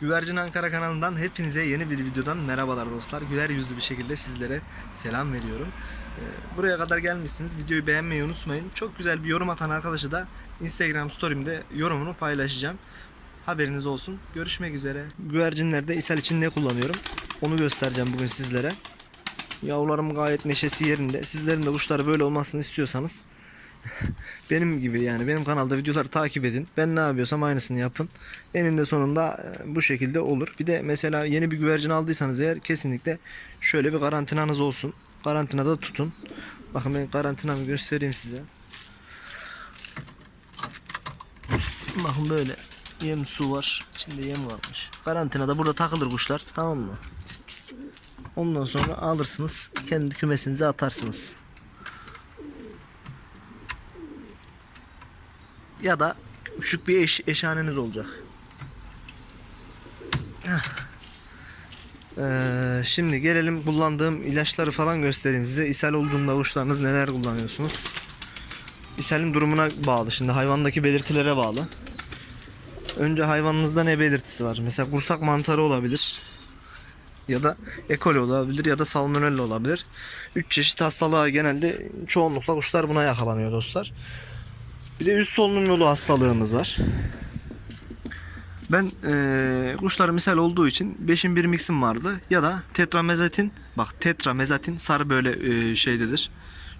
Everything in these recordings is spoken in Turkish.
Güvercin Ankara kanalından hepinize yeni bir videodan merhabalar dostlar. Güler yüzlü bir şekilde sizlere selam veriyorum. Ee, Buraya kadar gelmişsiniz. Videoyu beğenmeyi unutmayın. Çok güzel bir yorum atan arkadaşı da Instagram story'imde yorumunu paylaşacağım. Haberiniz olsun. Görüşmek üzere. Güvercinlerde ishal için ne kullanıyorum? Onu göstereceğim bugün sizlere. Yavrularım gayet neşesi yerinde. Sizlerin de kuşları böyle olmasını istiyorsanız benim gibi yani benim kanalda videoları takip edin. Ben ne yapıyorsam aynısını yapın. Eninde sonunda e, bu şekilde olur. Bir de mesela yeni bir güvercin aldıysanız eğer kesinlikle şöyle bir karantinanız olsun. Karantinada tutun. Bakın ben karantinamı göstereyim size. Bakın böyle yem su var. İçinde yem varmış. Karantinada burada takılır kuşlar. Tamam mı? Ondan sonra alırsınız. Kendi kümesinize atarsınız. Ya da küçük bir eş, eşhaneniz olacak. Ee, şimdi gelelim kullandığım ilaçları falan göstereyim size. İshal olduğunda kuşlarınız neler kullanıyorsunuz? İshalin durumuna bağlı. Şimdi hayvandaki belirtilere bağlı. Önce hayvanınızda ne belirtisi var? Mesela kursak mantarı olabilir. Ya da E. coli olabilir ya da salmonella olabilir. Üç çeşit hastalığa genelde çoğunlukla kuşlar buna yakalanıyor dostlar. Bir de üst solunum yolu hastalığımız var. Ben eee kuşlar misal olduğu için 5'in bir mixim vardı ya da tetramezatin bak tetramezatin sarı böyle eee, şeydedir.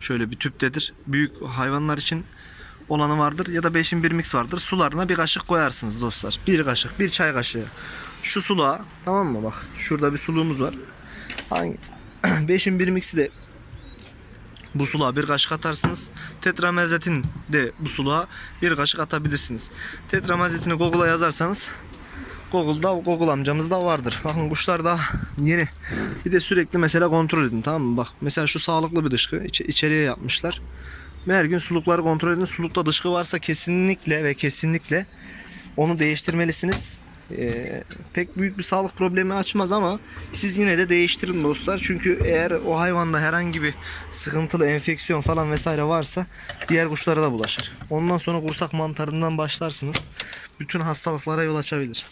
Şöyle bir tüptedir. Büyük hayvanlar için olanı vardır ya da 5'in bir mix vardır. Sularına bir kaşık koyarsınız dostlar. Bir kaşık, bir çay kaşığı. Şu suluğa tamam mı bak şurada bir suluğumuz var. Hangi 5'in bir mixi de bu suluğa bir kaşık atarsınız. Tetramezatin de bu suluğa bir kaşık atabilirsiniz. Tetramezatin'i Google'a yazarsanız Google'da Google amcamız da vardır. Bakın kuşlar da yeni. Bir de sürekli mesela kontrol edin tamam mı? Bak mesela şu sağlıklı bir dışkı İç- içeriye yapmışlar. Her gün sulukları kontrol edin. Sulukta dışkı varsa kesinlikle ve kesinlikle onu değiştirmelisiniz. Ee, pek büyük bir sağlık problemi açmaz ama siz yine de değiştirin dostlar. Çünkü eğer o hayvanda herhangi bir sıkıntılı enfeksiyon falan vesaire varsa diğer kuşlara da bulaşır. Ondan sonra kursak mantarından başlarsınız. Bütün hastalıklara yol açabilir.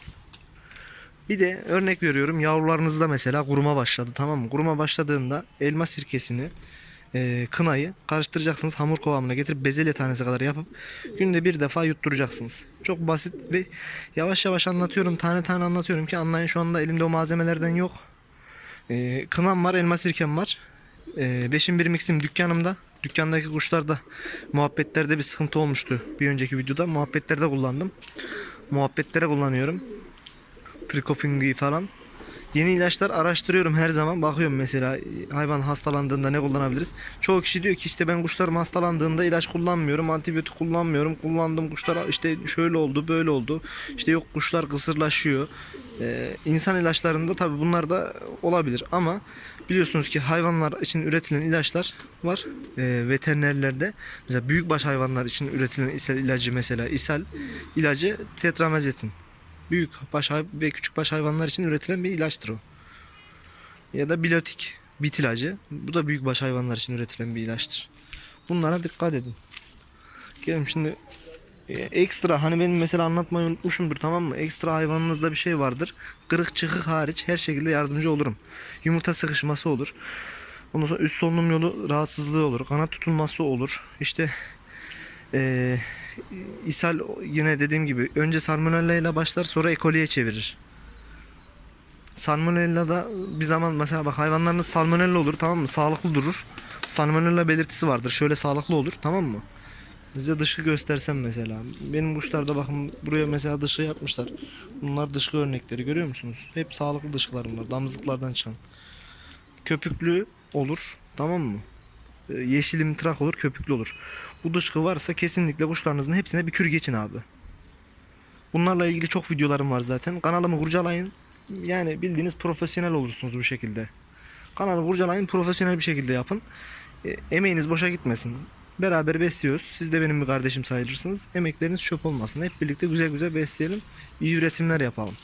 Bir de örnek veriyorum yavrularınızda mesela kuruma başladı tamam mı? Kuruma başladığında elma sirkesini e, kınayı karıştıracaksınız hamur kıvamına getirip bezelye tanesi kadar yapıp günde bir defa yutturacaksınız. Çok basit ve yavaş yavaş anlatıyorum tane tane anlatıyorum ki anlayın şu anda elimde o malzemelerden yok. E, kınam var elma sirkem var. E, beşin bir mixim dükkanımda. Dükkandaki kuşlarda muhabbetlerde bir sıkıntı olmuştu bir önceki videoda. Muhabbetlerde kullandım. Muhabbetlere kullanıyorum. Trikofingi falan. Yeni ilaçlar araştırıyorum her zaman. Bakıyorum mesela hayvan hastalandığında ne kullanabiliriz. Çoğu kişi diyor ki işte ben kuşlarım hastalandığında ilaç kullanmıyorum, antibiyotik kullanmıyorum. Kullandım kuşlar işte şöyle oldu, böyle oldu. İşte yok kuşlar kısırlaşıyor. Ee, insan ilaçlarında tabi bunlar da olabilir ama biliyorsunuz ki hayvanlar için üretilen ilaçlar var. Ee, veterinerlerde mesela büyükbaş hayvanlar için üretilen ishal ilacı mesela ishal ilacı tetramezetin büyük baş ve küçük baş hayvanlar için üretilen bir ilaçtır o. Ya da bilotik bit ilacı. Bu da büyük baş hayvanlar için üretilen bir ilaçtır. Bunlara dikkat edin. Gelin şimdi e, ekstra hani benim mesela anlatmayı unutmuşumdur tamam mı? Ekstra hayvanınızda bir şey vardır. Kırık çıkık hariç her şekilde yardımcı olurum. Yumurta sıkışması olur. Ondan sonra üst solunum yolu rahatsızlığı olur. Kanat tutulması olur. İşte eee ishal yine dediğim gibi önce salmonella ile başlar sonra E. coli'ye çevirir. Salmonella da bir zaman mesela bak hayvanlarınız salmonella olur tamam mı? Sağlıklı durur. Salmonella belirtisi vardır. Şöyle sağlıklı olur tamam mı? Size dışkı göstersem mesela. Benim kuşlarda bakın buraya mesela dışkı yapmışlar. Bunlar dışkı örnekleri görüyor musunuz? Hep sağlıklı dışkılar bunlar. Damızlıklardan çıkan. Köpüklü olur. Tamam mı? Ee, Yeşilim tırak olur, köpüklü olur. Bu dışkı varsa kesinlikle kuşlarınızın hepsine bir kür geçin abi. Bunlarla ilgili çok videolarım var zaten. Kanalımı kurcalayın. Yani bildiğiniz profesyonel olursunuz bu şekilde. Kanalı kurcalayın, profesyonel bir şekilde yapın. E, emeğiniz boşa gitmesin. Beraber besliyoruz. Siz de benim bir kardeşim sayılırsınız. Emekleriniz çöp olmasın. Hep birlikte güzel güzel besleyelim. İyi üretimler yapalım.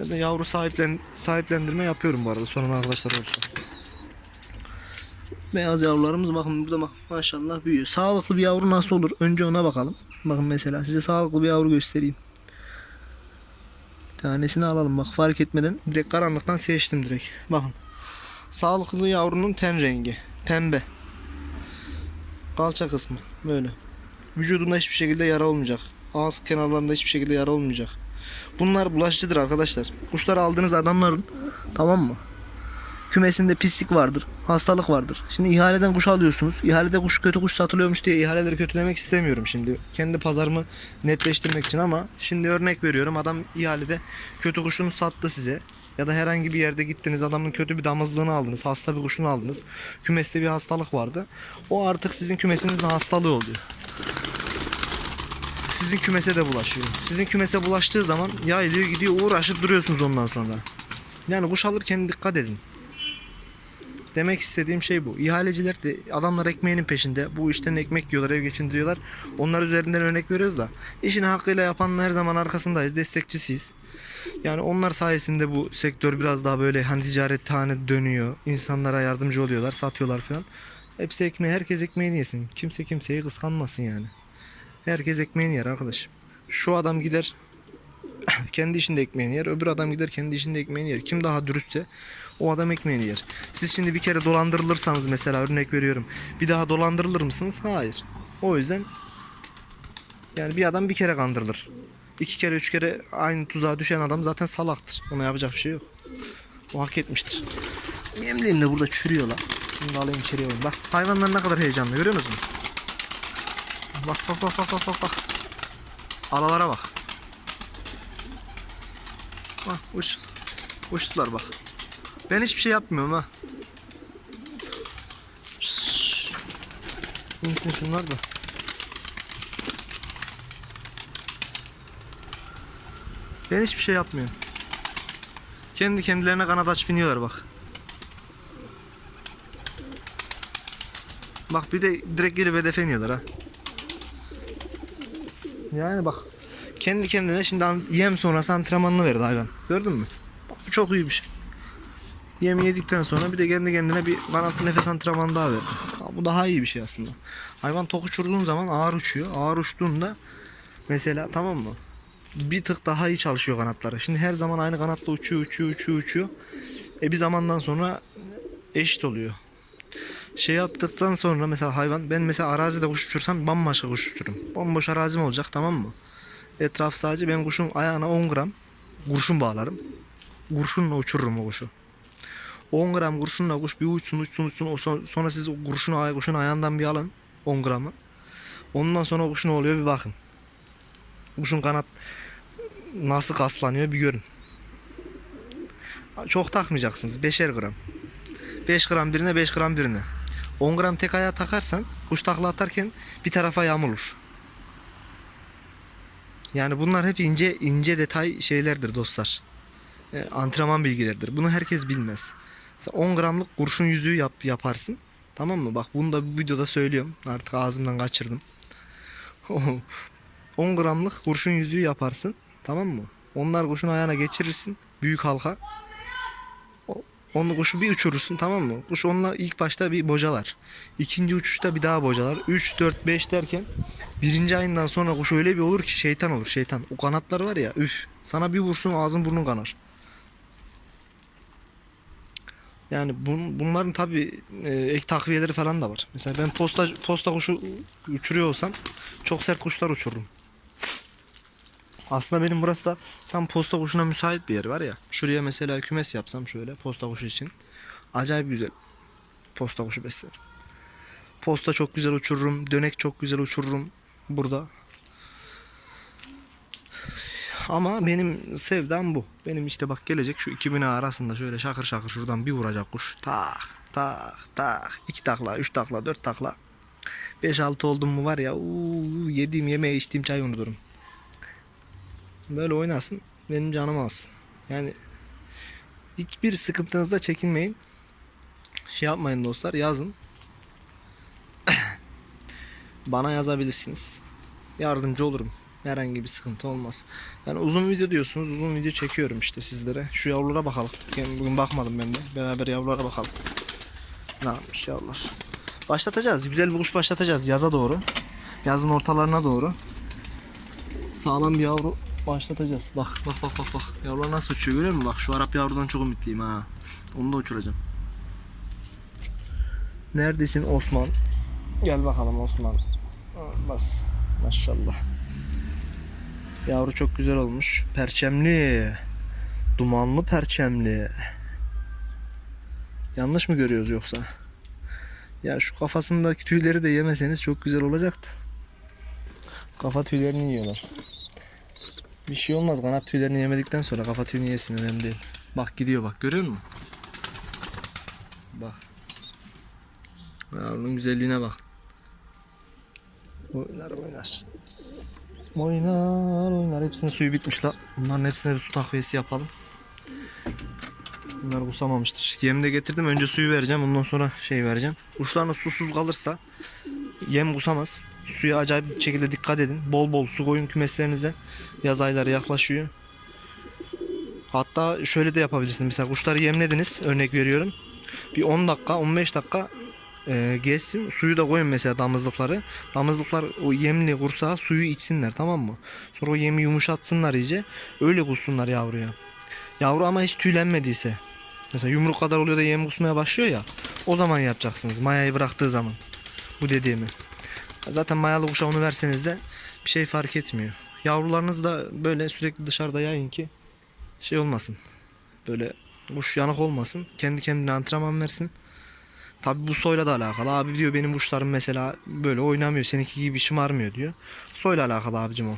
Ben de yavru sahiplen, sahiplendirme yapıyorum bu arada. Sorun arkadaşlar olursa. Beyaz yavrularımız bakın burada maşallah büyüyor. Sağlıklı bir yavru nasıl olur? Önce ona bakalım. Bakın mesela size sağlıklı bir yavru göstereyim. tanesini alalım bak fark etmeden direkt karanlıktan seçtim direkt. Bakın. Sağlıklı yavrunun ten rengi pembe. Kalça kısmı böyle. Vücudunda hiçbir şekilde yara olmayacak. Ağız kenarlarında hiçbir şekilde yara olmayacak. Bunlar bulaşıcıdır arkadaşlar. Kuşları aldığınız adamların tamam mı? Kümesinde pislik vardır, hastalık vardır. Şimdi ihaleden kuş alıyorsunuz. İhalede kuş kötü kuş satılıyormuş diye ihaleleri kötülemek istemiyorum şimdi. Kendi pazarımı netleştirmek için ama şimdi örnek veriyorum. Adam ihalede kötü kuşunu sattı size. Ya da herhangi bir yerde gittiniz adamın kötü bir damızlığını aldınız. Hasta bir kuşunu aldınız. Kümeste bir hastalık vardı. O artık sizin kümesinizin hastalığı oluyor sizin kümese de bulaşıyor. Sizin kümese bulaştığı zaman yayılıyor gidiyor uğraşıp duruyorsunuz ondan sonra. Yani kuş alırken dikkat edin. Demek istediğim şey bu. İhaleciler de adamlar ekmeğinin peşinde. Bu işten ekmek yiyorlar, ev geçindiriyorlar. Onlar üzerinden örnek veriyoruz da. işini hakkıyla yapanın her zaman arkasındayız, destekçisiyiz. Yani onlar sayesinde bu sektör biraz daha böyle hani ticaret tane dönüyor. İnsanlara yardımcı oluyorlar, satıyorlar falan. Hepsi ekmeği, herkes ekmeğini yesin. Kimse kimseyi kıskanmasın yani. Herkes ekmeğini yer arkadaş. Şu adam gider kendi işinde ekmeğini yer. Öbür adam gider kendi işinde ekmeğini yer. Kim daha dürüstse o adam ekmeğini yer. Siz şimdi bir kere dolandırılırsanız mesela örnek veriyorum. Bir daha dolandırılır mısınız? Hayır. O yüzden yani bir adam bir kere kandırılır. İki kere üç kere aynı tuzağa düşen adam zaten salaktır. Ona yapacak bir şey yok. O hak etmiştir. Yemliğim de burada çürüyor lan. Şimdi alayım içeriye alayım. Bak hayvanlar ne kadar heyecanlı görüyor musunuz? Bak bak bak bak bak bak bak. Alalara bak. Bak uç. Uçtular bak. Ben hiçbir şey yapmıyorum ha. İnsin şunlar da. Ben hiçbir şey yapmıyorum. Kendi kendilerine kanat aç biniyorlar bak. Bak bir de direkt gelip hedefe iniyorlar ha. Yani bak. Kendi kendine şimdi yem sonrası antrenmanını verdi hayvan. Gördün mü? Bak bu çok iyi bir şey. Yem yedikten sonra bir de kendi kendine bir kanatlı nefes antrenmanı daha. Ha, Bu daha iyi bir şey aslında. Hayvan tok uçurduğun zaman ağır uçuyor. Ağır uçtuğunda mesela tamam mı? Bir tık daha iyi çalışıyor kanatları. Şimdi her zaman aynı kanatla uçuyor, uçuyor, uçuyor, uçuyor. E bir zamandan sonra eşit oluyor şey yaptıktan sonra mesela hayvan ben mesela arazide kuş uçursam bambaşka kuş uçururum. Bomboş arazim olacak tamam mı? Etraf sadece ben kuşun ayağına 10 gram kurşun bağlarım. Kurşunla uçururum o kuşu. 10 gram kurşunla kuş bir uçsun uçsun uçsun o son- sonra siz o kurşunu kuşun ayağından bir alın 10 gramı. Ondan sonra kuş ne oluyor bir bakın. Kuşun kanat nasıl kaslanıyor bir görün. Çok takmayacaksınız 5'er gram. 5 gram birine 5 gram birine. 10 gram tek ayağa takarsan kuş takla atarken bir tarafa yamulur. Yani bunlar hep ince ince detay şeylerdir dostlar. E, antrenman bilgileridir. Bunu herkes bilmez. Mesela 10 gramlık kurşun yüzüğü yap, yaparsın. Tamam mı? Bak bunu da bir videoda söylüyorum. Artık ağzımdan kaçırdım. 10 gramlık kurşun yüzüğü yaparsın. Tamam mı? Onlar kuşun ayağına geçirirsin. Büyük halka. Onu kuşu bir uçurursun tamam mı? Kuş onunla ilk başta bir bocalar. İkinci uçuşta bir daha bocalar. 3, 4, 5 derken birinci ayından sonra kuş öyle bir olur ki şeytan olur şeytan. O kanatları var ya üf. Sana bir vursun ağzın burnun kanar. Yani bun, bunların tabi ek takviyeleri falan da var. Mesela ben posta posta kuşu uçuruyor olsam çok sert kuşlar uçururum. Aslında benim burası da tam posta kuşuna müsait bir yer var ya. Şuraya mesela kümes yapsam şöyle posta kuşu için. Acayip güzel posta kuşu beslerim. Posta çok güzel uçururum. Dönek çok güzel uçururum burada. Ama benim sevdam bu. Benim işte bak gelecek şu iki bina arasında şöyle şakır şakır şuradan bir vuracak kuş. Tak tak tak. iki takla, üç takla, dört takla. 5-6 oldum mu var ya uuu, yediğim yemeği içtiğim çayı unuturum. Böyle oynasın benim canım alsın. Yani hiçbir sıkıntınızda çekinmeyin. Şey yapmayın dostlar yazın. Bana yazabilirsiniz. Yardımcı olurum. Herhangi bir sıkıntı olmaz. Yani uzun video diyorsunuz. Uzun video çekiyorum işte sizlere. Şu yavrulara bakalım. Yani bugün bakmadım ben de. Beraber yavrulara bakalım. Ne yapmış yavrular. Başlatacağız. Güzel bir kuş başlatacağız yaza doğru. Yazın ortalarına doğru. Sağlam bir yavru başlatacağız. Bak bak bak bak bak. Yavrular nasıl uçuyor görüyor musun? Bak şu Arap yavrudan çok ümitliyim ha. Onu da uçuracağım. Neredesin Osman? Gel bakalım Osman. Bas. Maşallah. Yavru çok güzel olmuş. Perçemli. Dumanlı perçemli. Yanlış mı görüyoruz yoksa? Ya şu kafasındaki tüyleri de yemeseniz çok güzel olacaktı. Kafa tüylerini yiyorlar. Bir şey olmaz kanat tüylerini yemedikten sonra kafa tüyünü yesin önemli değil. Bak gidiyor bak görüyor musun? Bak. Yavrunun güzelliğine bak. Oynar oynar. Oynar oynar. Hepsinin suyu bitmiş la. Bunların hepsine bir su takviyesi yapalım. Bunlar kusamamıştır. Yem de getirdim. Önce suyu vereceğim. Ondan sonra şey vereceğim. Kuşlarınız susuz kalırsa yem kusamaz. Suya acayip bir şekilde dikkat edin. Bol bol su koyun kümeslerinize. Yaz ayları yaklaşıyor. Hatta şöyle de yapabilirsiniz. Mesela kuşları yemlediniz. Örnek veriyorum. Bir 10 dakika 15 dakika e, geçsin. Suyu da koyun mesela damızlıkları. Damızlıklar o yemli kursağa suyu içsinler tamam mı? Sonra o yemi yumuşatsınlar iyice. Öyle kussunlar yavruya. Yavru ama hiç tüylenmediyse. Mesela yumruk kadar oluyor da yem kusmaya başlıyor ya. O zaman yapacaksınız. Mayayı bıraktığı zaman. Bu dediğimi. Zaten mayalı kuşa onu verseniz de bir şey fark etmiyor. Yavrularınız da böyle sürekli dışarıda yayın ki şey olmasın. Böyle kuş yanık olmasın. Kendi kendine antrenman versin. Tabi bu soyla da alakalı. Abi diyor benim kuşlarım mesela böyle oynamıyor. Seninki gibi şımarmıyor diyor. Soyla alakalı abicim o.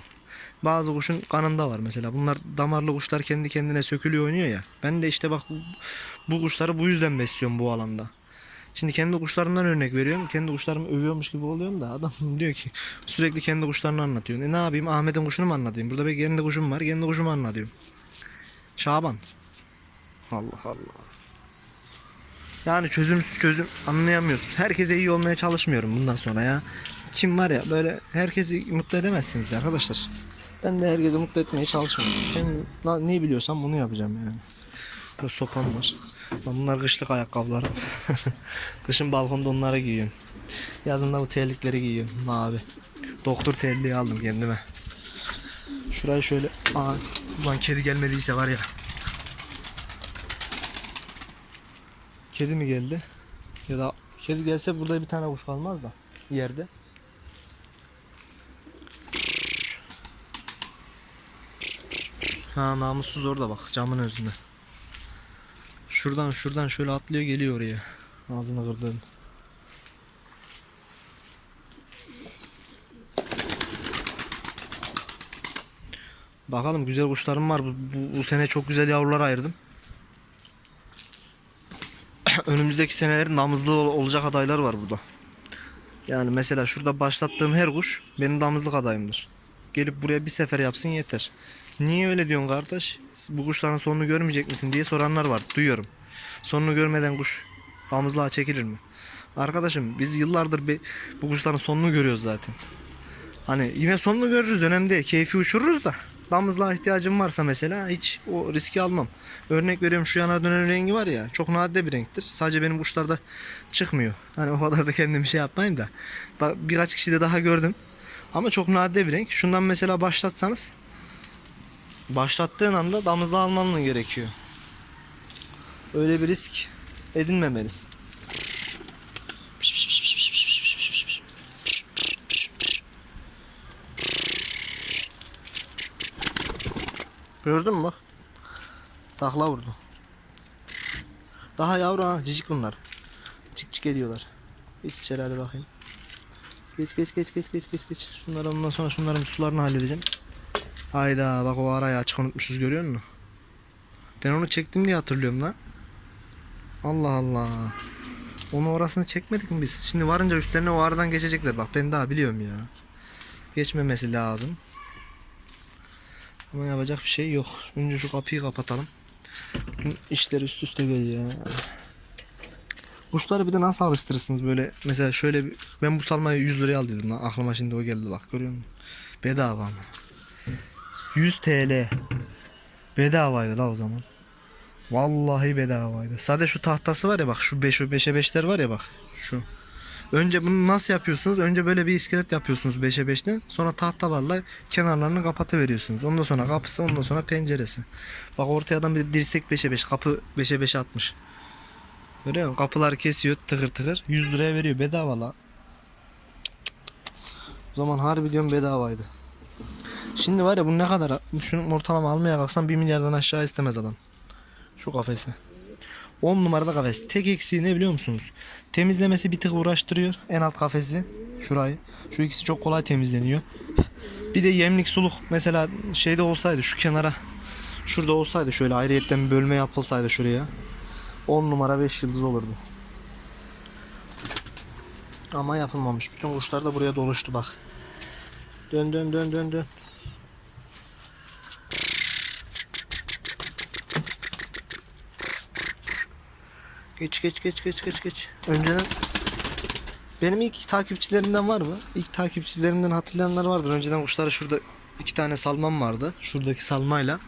Bazı kuşun kanında var mesela. Bunlar damarlı kuşlar kendi kendine sökülüyor oynuyor ya. Ben de işte bak bu, bu kuşları bu yüzden besliyorum bu alanda. Şimdi kendi kuşlarımdan örnek veriyorum. Kendi kuşlarımı övüyormuş gibi oluyorum da adam diyor ki sürekli kendi kuşlarını anlatıyor. E ne yapayım Ahmet'in kuşunu mu anlatayım? Burada bir kendi kuşum var. Kendi kuşumu anlatıyorum. Şaban. Allah Allah. Yani çözümsüz çözüm anlayamıyorsunuz. Herkese iyi olmaya çalışmıyorum bundan sonra ya. Kim var ya böyle herkesi mutlu edemezsiniz arkadaşlar. Ben de herkesi mutlu etmeye çalışmıyorum. Ben ne biliyorsam bunu yapacağım yani. Burada sopam var. Lan Bunlar kışlık ayakkabılarım. Kışın balkonda onları giyiyorum. Yazın da bu terlikleri giyiyorum mavi. Doktor terliği aldım kendime. Şurayı şöyle... Aa, ulan kedi gelmediyse var ya. Kedi mi geldi? Ya da kedi gelse burada bir tane kuş kalmaz da yerde. Ha namussuz orada bak camın özünde. Şuradan şuradan şöyle atlıyor geliyor oraya. Ağzını kırdığım. Bakalım güzel kuşlarım var. Bu, bu, bu sene çok güzel yavrular ayırdım. Önümüzdeki senelerin damızlı ol- olacak adaylar var burada. Yani mesela şurada başlattığım her kuş benim damızlık adayımdır. Gelip buraya bir sefer yapsın yeter. Niye öyle diyorsun kardeş? Bu kuşların sonunu görmeyecek misin diye soranlar var. Duyuyorum. Sonunu görmeden kuş damızlığa çekilir mi? Arkadaşım biz yıllardır bir, bu kuşların sonunu görüyoruz zaten. Hani yine sonunu görürüz önemli değil. Keyfi uçururuz da. Damızlığa ihtiyacım varsa mesela hiç o riski almam. Örnek veriyorum şu yanar dönen rengi var ya çok nadide bir renktir. Sadece benim kuşlarda çıkmıyor. Hani o kadar da kendim bir şey yapmayayım da. Birkaç kişi de daha gördüm. Ama çok nadide bir renk. Şundan mesela başlatsanız başlattığın anda damızlığa alman gerekiyor. Öyle bir risk edinmemelisin. Gördün mü bak? Takla vurdu. Daha yavru ha cicik bunlar. Cik cik ediyorlar. Geç içeri hadi bakayım. Geç geç geç geç geç geç geç. Şunları ondan sonra şunların sularını halledeceğim. Hayda bak o arayı açık unutmuşuz görüyor musun? Ben onu çektim diye hatırlıyorum lan. Allah Allah. Onu orasını çekmedik mi biz? Şimdi varınca üstlerine o aradan geçecekler. Bak ben daha biliyorum ya. Geçmemesi lazım. Ama yapacak bir şey yok. Önce şu kapıyı kapatalım. İşler üst üste geliyor. ya. Kuşları bir de nasıl alıştırırsınız böyle mesela şöyle bir, ben bu salmayı 100 liraya al dedim lan aklıma şimdi o geldi bak görüyor musun? Bedava ama. 100 TL. Bedavaydı la o zaman. Vallahi bedavaydı. Sadece şu tahtası var ya bak şu 5 5'e 5'ler var ya bak şu. Önce bunu nasıl yapıyorsunuz? Önce böyle bir iskelet yapıyorsunuz 5'e 5'ten. Sonra tahtalarla kenarlarını kapatıveriyorsunuz. Ondan sonra kapısı, ondan sonra penceresi. Bak ortaya adam bir dirsek 5'e 5, kapı 5'e 5 atmış. Görüyor musun? Kapıları kesiyor tıkır tıkır. 100 liraya veriyor bedava la. O zaman harbi diyorum bedavaydı. Şimdi var ya bu ne kadar? Şunu ortalama almaya kalksan 1 milyardan aşağı istemez adam. Şu kafesi. 10 numarada kafes. Tek eksiği ne biliyor musunuz? Temizlemesi bir tık uğraştırıyor. En alt kafesi. Şurayı. Şu ikisi çok kolay temizleniyor. Bir de yemlik suluk. Mesela şeyde olsaydı şu kenara. Şurada olsaydı şöyle ayrıyetten bir bölme yapılsaydı şuraya. 10 numara 5 yıldız olurdu. Ama yapılmamış. Bütün kuşlar da buraya doluştu bak. Dön dön dön dön dön. Geç geç geç geç geç geç. Önceden benim ilk takipçilerimden var mı? İlk takipçilerimden hatırlayanlar vardır. Önceden kuşlara şurada iki tane salmam vardı. Şuradaki salmayla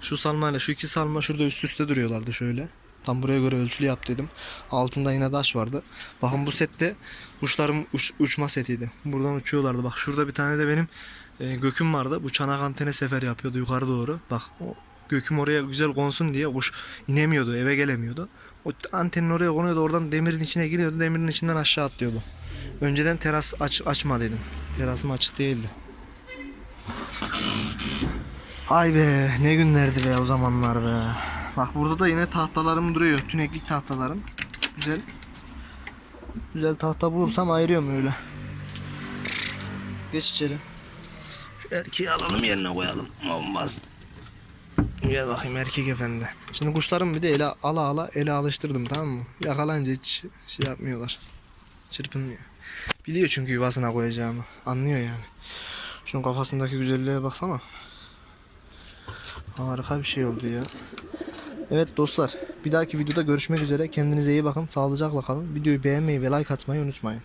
şu salmayla şu iki salma şurada üst üste duruyorlardı şöyle. Tam buraya göre ölçülü yap dedim. Altında yine taş vardı. Bakın bu sette kuşlarım uç- uçma setiydi. Buradan uçuyorlardı. Bak şurada bir tane de benim e, göküm vardı. Bu çanak antene sefer yapıyordu yukarı doğru. Bak o göküm oraya güzel konsun diye kuş inemiyordu, eve gelemiyordu. O antenin oraya konuyordu. Oradan demirin içine giriyordu. Demirin içinden aşağı atlıyordu. Önceden teras aç açma dedim. Terasım açık değildi. Ay be ne günlerdi be o zamanlar be. Bak burada da yine tahtalarım duruyor. Tüneklik tahtalarım. Güzel. Güzel tahta bulursam ayırıyorum öyle. Geç içeri. Şu erkeği alalım yerine koyalım. Olmaz. Gel bakayım erkek efendi. Şimdi kuşlarım bir de ele ala ala ele alıştırdım tamam mı? Yakalanınca hiç şey yapmıyorlar. Çırpınmıyor. Biliyor çünkü yuvasına koyacağımı. Anlıyor yani. Şunun kafasındaki güzelliğe baksana. Harika bir şey oldu ya. Evet dostlar bir dahaki videoda görüşmek üzere. Kendinize iyi bakın. Sağlıcakla kalın. Videoyu beğenmeyi ve like atmayı unutmayın.